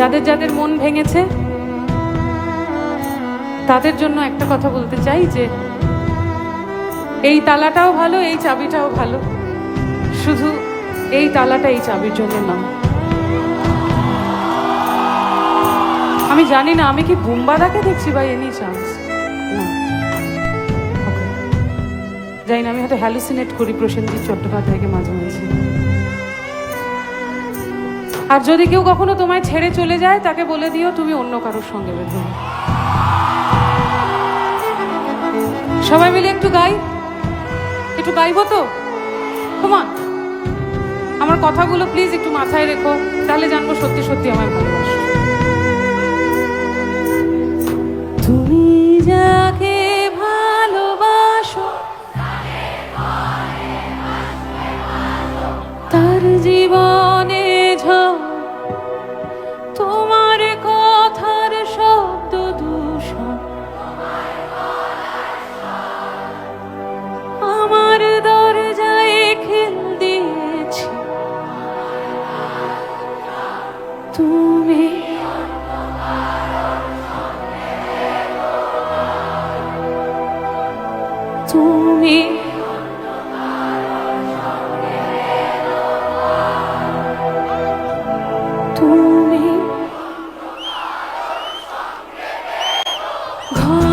যাদের যাদের মন ভেঙেছে, তাদের জন্য একটা কথা বলতে চাই যে, এই তালাটাও ভালো, এই চাবিটাও ভালো। শুধু এই তালাটা এই চাবির জন্য নয় আমি জানি না, আমি কি বুম্বাদাকে দেখছি বা এনি চান্স না। জানি না, আমি হয়তো হ্যালুসিনেট করি প্রসেনজিৎ চট্টোপাধ্যায়কে মাঝে মাঝে। আর যদি কেউ কখনো তোমায় ছেড়ে চলে যায়, তাকে বলে দিও তুমি অন্য কারোর সঙ্গে বেঁধে সবাই মিলে একটু গাই। একটু গাইব তো? তোমার আমার কথাগুলো প্লিজ একটু মাথায় রেখো, তাহলে জানব সত্যি সত্যি আমার ভালোবাসো। তুমি যাকে ভালোবাসো, তার জীবনে তুমি তুমি তুমি ঘর